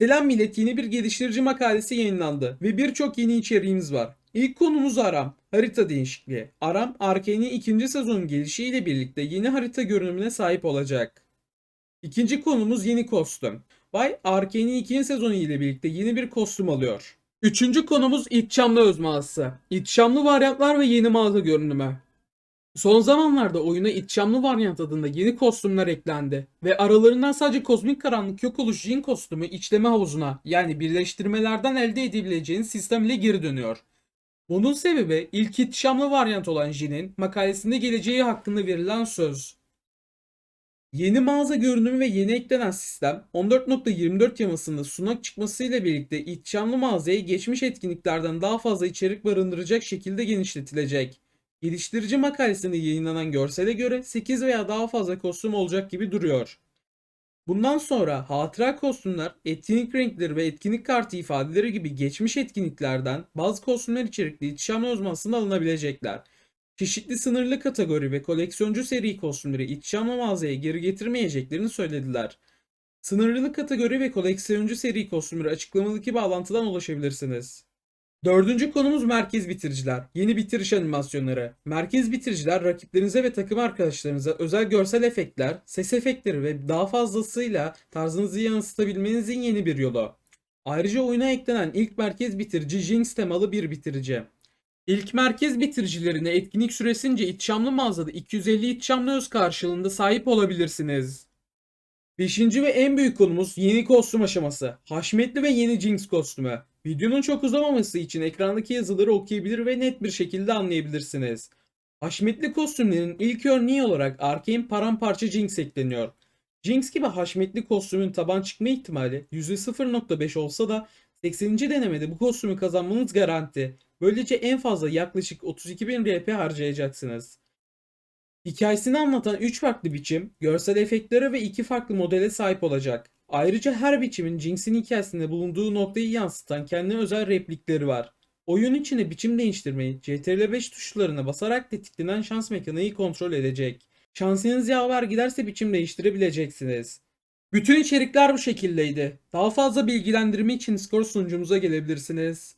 Selam millet yeni bir geliştirici makalesi yayınlandı ve birçok yeni içeriğimiz var. İlk konumuz Aram, harita değişikliği. Aram, Arkane'in ikinci sezonun gelişiyle birlikte yeni harita görünümüne sahip olacak. İkinci konumuz yeni kostüm. Vay, Arkane'in ikinci sezonu ile birlikte yeni bir kostüm alıyor. Üçüncü konumuz İtçamlı öz mağazası. İtçamlı varyantlar ve yeni mağaza görünümü. Son zamanlarda oyuna İtçamlı varyant adında yeni kostümler eklendi ve aralarından sadece kozmik karanlık yok oluş Jin kostümü içleme havuzuna yani birleştirmelerden elde edebileceğin sistem ile geri dönüyor. Bunun sebebi ilk İtçamlı varyant olan Jin'in makalesinde geleceği hakkında verilen söz. Yeni mağaza görünümü ve yeni eklenen sistem 14.24 yamasında sunak çıkmasıyla birlikte İtçamlı mağazaya geçmiş etkinliklerden daha fazla içerik barındıracak şekilde genişletilecek. Geliştirici makalesinde yayınlanan görsele göre 8 veya daha fazla kostüm olacak gibi duruyor. Bundan sonra hatıra kostümler, etkinlik renkleri ve etkinlik kartı ifadeleri gibi geçmiş etkinliklerden bazı kostümler içerikli ihtişamlı uzmanlığında alınabilecekler. Çeşitli sınırlı kategori ve koleksiyoncu seri kostümleri ihtişamlı mağazaya geri getirmeyeceklerini söylediler. Sınırlı kategori ve koleksiyoncu seri kostümleri açıklamadaki bağlantıdan ulaşabilirsiniz. Dördüncü konumuz merkez bitiriciler. Yeni bitiriş animasyonları. Merkez bitiriciler rakiplerinize ve takım arkadaşlarınıza özel görsel efektler, ses efektleri ve daha fazlasıyla tarzınızı yansıtabilmenizin yeni bir yolu. Ayrıca oyuna eklenen ilk merkez bitirici Jinx temalı bir bitirici. İlk merkez bitiricilerine etkinlik süresince İtçamlı mağazada 250 İtçamlı öz karşılığında sahip olabilirsiniz. Beşinci ve en büyük konumuz yeni kostüm aşaması. Haşmetli ve yeni Jinx kostümü. Videonun çok uzamaması için ekrandaki yazıları okuyabilir ve net bir şekilde anlayabilirsiniz. Haşmetli kostümlerin ilk örneği olarak Arcane paramparça Jinx ekleniyor. Jinx gibi haşmetli kostümün taban çıkma ihtimali %0.5 olsa da 80. denemede bu kostümü kazanmanız garanti. Böylece en fazla yaklaşık 32.000 RP harcayacaksınız. Hikayesini anlatan 3 farklı biçim, görsel efektlere ve 2 farklı modele sahip olacak. Ayrıca her biçimin Jinx'in hikayesinde bulunduğu noktayı yansıtan kendine özel replikleri var. Oyun içinde biçim değiştirmeyi CTRL 5 tuşlarına basarak tetiklenen şans mekaniği kontrol edecek. Şansınız yaver giderse biçim değiştirebileceksiniz. Bütün içerikler bu şekildeydi. Daha fazla bilgilendirme için Discord sunucumuza gelebilirsiniz.